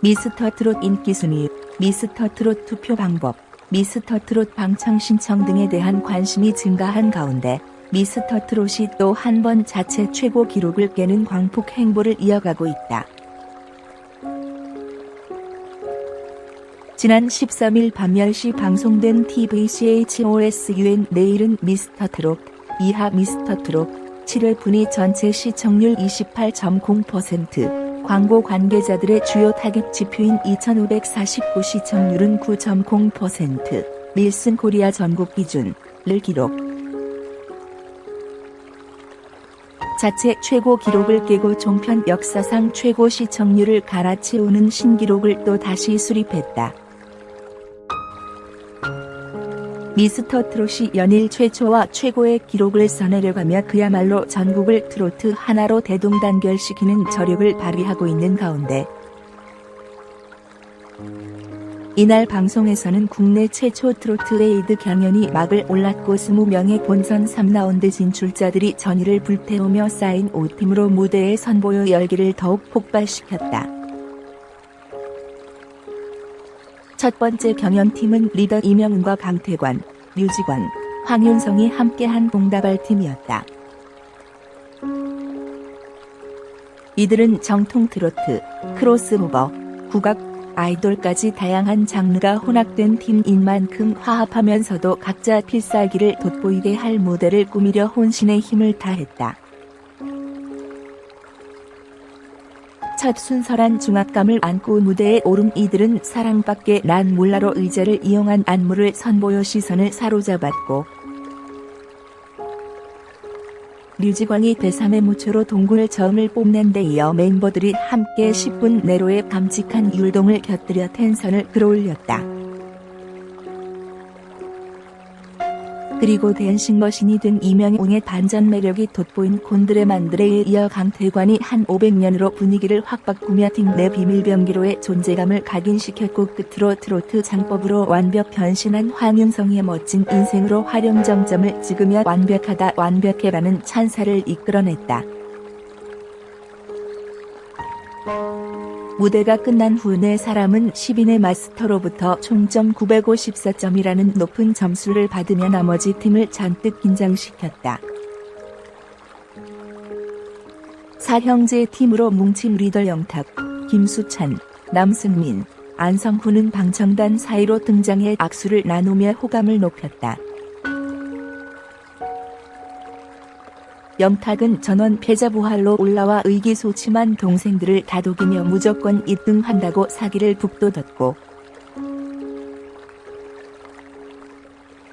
미스터 트롯 인기 순위, 미스터 트롯 투표 방법, 미스터 트롯 방청 신청 등에 대한 관심이 증가한 가운데 미스터 트롯이 또 한 번 자체 최고 기록을 깨는 광폭 행보를 이어가고 있다. 지난 13일 밤 10시 방송된 TVCHOSUN 내일은 미스터 트롯, 이하 미스터 트롯, 7회 분위 전체 시청률 28.0%, 광고 관계자들의 주요 타깃 지표인 2549 시청률은 9.0%, 밀슨 코리아 전국 기준을 기록. 자체 최고 기록을 깨고 종편 역사상 최고 시청률을 갈아치우는 신기록을 또 다시 수립했다. 미스터 트롯이 연일 최초와 최고의 기록을 써내려가며 그야말로 전국을 트로트 하나로 대동단결시키는 저력을 발휘하고 있는 가운데 이날 방송에서는 국내 최초 트로트 에이드 경연이 막을 올랐고 20명의 본선 3라운드 진출자들이 전의를 불태우며 쌓인 5팀으로 무대의 선보여 열기를 더욱 폭발시켰다. 첫 번째 경연팀은 리더 이명은과 강태관, 류지관, 황윤성이 함께한 봉다발 팀이었다. 이들은 정통 트로트, 크로스오버, 국악, 아이돌까지 다양한 장르가 혼합된 팀인 만큼 화합하면서도 각자 필살기를 돋보이게 할 무대를 꾸미려 혼신의 힘을 다했다. 첫 순설한 중압감을 안고 무대에 오른 이들은 사랑밖에 난 몰라로 의자를 이용한 안무를 선보여 시선을 사로잡았고 류지광이 대3의 무초로 동굴 저음을 뽐낸 데 이어 멤버들이 함께 10분 내로의 감직한 율동을 곁들여 텐션을 끌어올렸다. 그리고 댄싱머신이 된 이명웅의 반전 매력이 돋보인 곤드레 만드레에 이어 강태관이 한 500년으로 분위기를 확 바꾸며 팀 내 비밀병기로의 존재감을 각인시켰고 끝으로 트로트 장법으로 완벽 변신한 황윤성의 멋진 인생으로 활용 정점을 찍으며 완벽하다 완벽해라는 찬사를 이끌어냈다. 무대가 끝난 후 네 사람은 10인의 마스터로부터 총점 954점이라는 높은 점수를 받으며 나머지 팀을 잔뜩 긴장시켰다. 사형제 팀으로 뭉친 리더 영탁, 김수찬, 남승민, 안성훈은 방청단 사이로 등장해 악수를 나누며 호감을 높였다. 영탁은 전원 패자부활로 올라와 의기소침한 동생들을 다독이며 무조건 1등한다고 사기를 북돋았고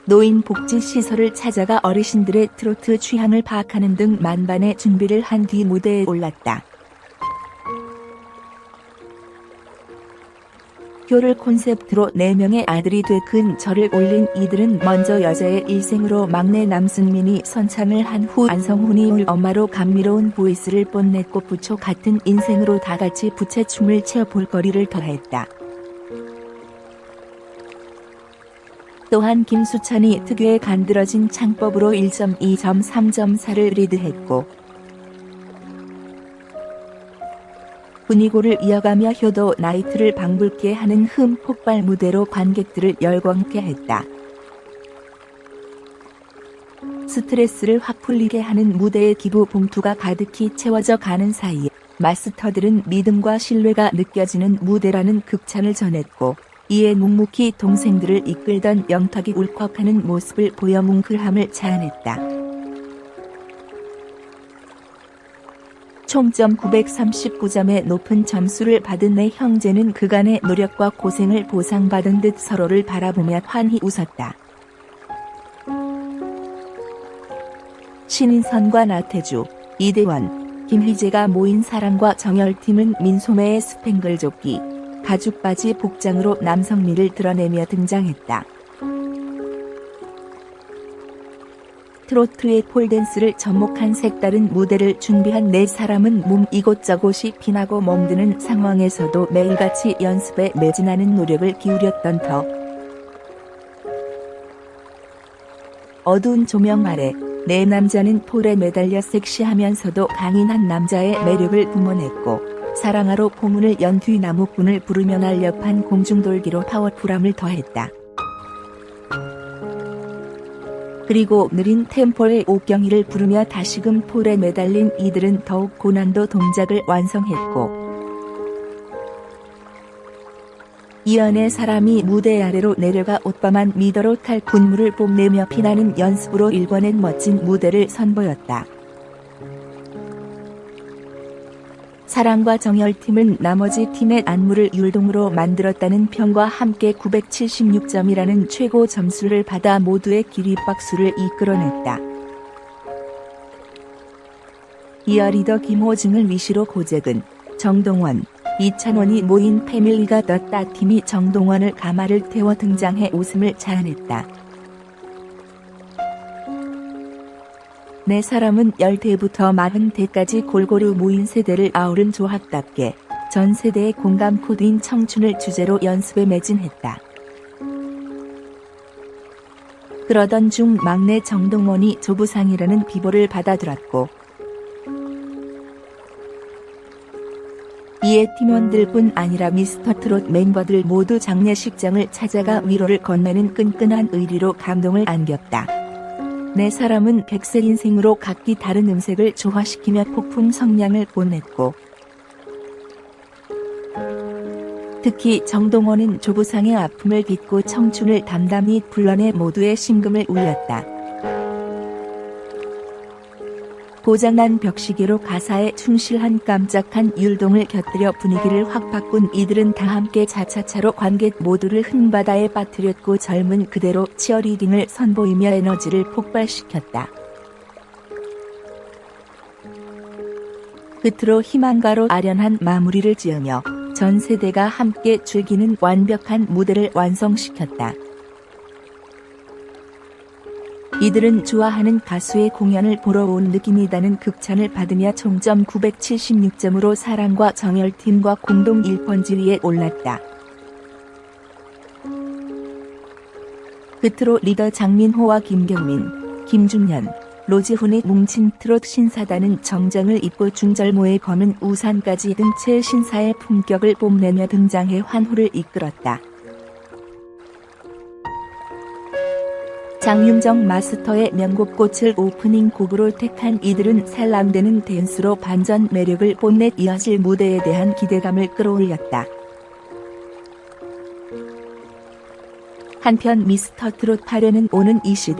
노인 복지 시설을 찾아가 어르신들의 트로트 취향을 파악하는 등 만반의 준비를 한 뒤 무대에 올랐다. 교를 콘셉트로 4명의 아들이 되큰 절을 올린 이들은 먼저 여자의 일생으로 막내 남승민이 선창을 한 후 안성훈이 울 엄마로 감미로운 보이스를 뽐냈고 부초 같은 인생으로 다같이 부채춤을 채워 볼거리를 더했다. 또한 김수찬이 특유의 간드러진 창법으로 1.2점 3.4를 리드했고 분위고를 이어가며 효도 나이트를 방불케 하는 흠 폭발 무대로 관객들을 열광케 했다. 스트레스를 확 풀리게 하는 무대의 기부 봉투가 가득히 채워져 가는 사이에 마스터들은 믿음과 신뢰가 느껴지는 무대라는 극찬을 전했고 이에 묵묵히 동생들을 이끌던 영탁이 울컥하는 모습을 보여 뭉클함을 자아냈다. 총점 939점의 높은 점수를 받은 내 형제는 그간의 노력과 고생을 보상받은 듯 서로를 바라보며 환히 웃었다. 신인선과 나태주, 이대원, 김희재가 모인 사랑과 정열팀은 민소매의 스팽글 조끼, 가죽 바지 복장으로 남성미를 드러내며 등장했다. 트로트의 폴댄스를 접목한 색다른 무대를 준비한 네 사람은 몸 이곳저곳이 피나고 멍드는 상황에서도 매일같이 연습에 매진하는 노력을 기울였던 터. 어두운 조명 아래 네 남자는 폴에 매달려 섹시하면서도 강인한 남자의 매력을 뿜어냈고 사랑하로 포문을 연 뒤 나무꾼을 부르며 날렵한 공중돌기로 파워풀함을 더했다. 그리고 느린 템포의 옥경이를 부르며 다시금 폴에 매달린 이들은 더욱 고난도 동작을 완성했고 이연의 사람이 무대 아래로 내려가 옷바만 미더로 탈 군무를 뽐내며 피나는 연습으로 일궈낸 멋진 무대를 선보였다. 사랑과 정열팀은 나머지 팀의 안무를 율동으로 만들었다는 평과 함께 976점이라는 최고 점수를 받아 모두의 기립박수를 이끌어냈다. 이어 리더 김호중을 위시로 고잭은 정동원, 이찬원이 모인 패밀리가 떴다 팀이 정동원을 가마를 태워 등장해 웃음을 자아냈다. 네 사람은 10대부터 40대까지 골고루 모인 세대를 아우른 조합답게 전 세대의 공감 코드인 청춘을 주제로 연습에 매진했다. 그러던 중 막내 정동원이 조부상이라는 비보를 받아들었고 이에 팀원들뿐 아니라 미스터 트롯 멤버들 모두 장례식장을 찾아가 위로를 건네는 끈끈한 의리로 감동을 안겼다. 네 사람은 백세 인생으로 각기 다른 음색을 조화시키며 폭풍 성량을 뽐냈고 특히 정동원은 조부상의 아픔을 딛고 청춘을 담담히 불러내 모두의 심금을 울렸다. 고장난 벽시계로 가사에 충실한 깜짝한 율동을 곁들여 분위기를 확 바꾼 이들은 다 함께 자차차로 관객 모두를 흥바다에 빠뜨렸고 젊은 그대로 치어리딩을 선보이며 에너지를 폭발시켰다. 끝으로 희망가로 아련한 마무리를 지으며 전 세대가 함께 즐기는 완벽한 무대를 완성시켰다. 이들은 좋아하는 가수의 공연을 보러 온 느낌이다는 극찬을 받으며 총점 976점으로 사랑과 정열팀과 공동 1번지 위에 올랐다. 끝으로 리더 장민호와 김경민, 김중현, 로지훈의 뭉친 트롯 신사단은 정장을 입고 중절모의 검은 우산까지 등 최신사의 품격을 뽐내며 등장해 환호를 이끌었다. 장윤정 마스터의 명곡꽃을 오프닝 곡으로 택한 이들은 살람되는 댄스로 반전 매력을 뽐내 이어질 무대에 대한 기대감을 끌어올렸다. 한편 미스터 트롯 8회는 오는 20일